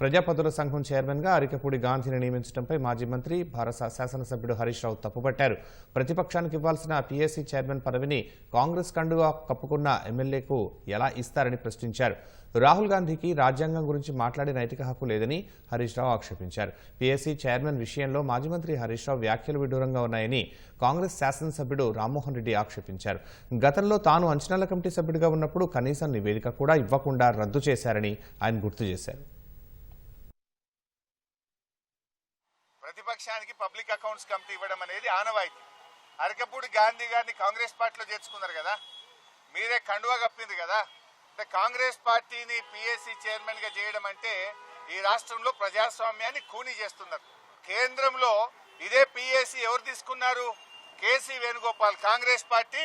ప్రజాపతుల సంఘం చైర్మన్గా అరికపూడి గాంధీని నియమించడంపై మాజీ మంత్రి భారత శాసనసభ్యుడు హరీష్ రావు తప్పుపట్టారు. ప్రతిపక్షానికి ఇవ్వాల్సిన పీఎస్సీ చైర్మన్ పదవిని కాంగ్రెస్ కండుగా కప్పుకున్న ఎమ్మెల్యేకు ఎలా ఇస్తారని ప్రశ్నించారు. రాహుల్ గాంధీకి రాజ్యాంగం గురించి మాట్లాడే నైతిక హక్కు లేదని హరీష్ రావు ఆక్షేపించారు. పీఎస్సీ చైర్మన్ విషయంలో మాజీ మంత్రి హరీష్ రావు వ్యాఖ్యలు విడూరంగా ఉన్నాయని కాంగ్రెస్ శాసనసభ్యుడు రామ్మోహన్ రెడ్డి ఆక్షేపించారు. గతంలో తాను అంచనాల కమిటీ సభ్యుడిగా ఉన్నప్పుడు కనీసం నివేదిక కూడా ఇవ్వకుండా రద్దు చేశారని ఆయన గుర్తు చేశారు. ప్రతిపక్షానికి పబ్లిక్ అకౌంట్స్ కమిటీ ఇవ్వడం అనేది ఆనవాయితీ. అరకపూడి గాంధీ గారిని కాంగ్రెస్ పార్టీలో చేర్చుకున్నారు కదా? మీరే కండువా కప్పింది కదా? అంటే కాంగ్రెస్ పార్టీని పిఎస్సి చైర్మన్గా చేయడం అంటే ఈ రాష్ట్రంలో ప్రజాస్వామ్యాన్ని కూనీ చేస్తున్నారు. కేంద్రంలో ఇదే పిఎస్సి ఎవరు తీసుకున్నారు? కేసీ వేణుగోపాల్. కాంగ్రెస్ పార్టీ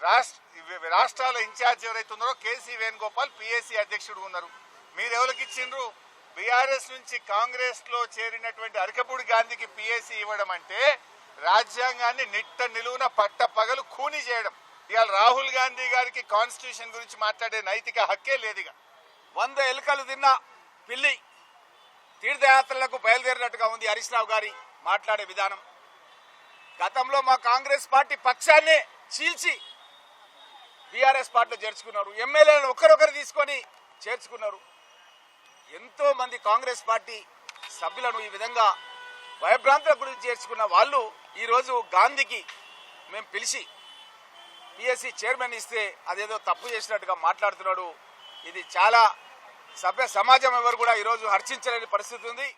రాష్ట్ర రాష్ట్రాల ఇన్ఛార్జ్ ఎవరైతున్నారో కేసీ వేణుగోపాల్ పిఎస్సి అధ్యక్షుడు ఉన్నారు. మీరు ఎవరికి ఇచ్చిండ్రు? బీఆర్ఎస్ నుంచి కాంగ్రెస్లో చేరినటువంటి అరకపూడి గాంధీకి పిఎస్సి ఇవ్వడం అంటే రాజ్యాంగాన్ని నిట్ట నిలువున పట్ట పగలు కూని చేయడం. ఇవాళ రాహుల్ గాంధీ గారికి కాన్స్టిట్యూషన్ గురించి మాట్లాడే నైతిక హక్కే లేదుగా. వంద ఎలుకలు తిన్న పిల్లి తీర్థయాత్రలకు బయలుదేరినట్టుగా ఉంది హరీష్ రావు గారి మాట్లాడే విధానం. గతంలో మా కాంగ్రెస్ పార్టీ పక్షాన్నే చీల్చి బీఆర్ఎస్ పార్టీలో చేర్చుకున్నారు. ఎమ్మెల్యేలను ఒకరొకరు తీసుకొని చేర్చుకున్నారు. ఎంతో మంది కాంగ్రెస్ పార్టీ సభ్యులను ఈ విధంగా భయభ్రాంతుల గురించి చేర్చుకున్న వాళ్ళు ఈరోజు గాంధీకి మేము పిలిచి పిఎస్సి చైర్మన్ ఇస్తే అదేదో తప్పు చేసినట్టుగా మాట్లాడుతున్నాడు. ఇది చాలా సభ్య సమాజం ఎవరు కూడా ఈరోజు హర్షించలేని పరిస్థితి ఉంది.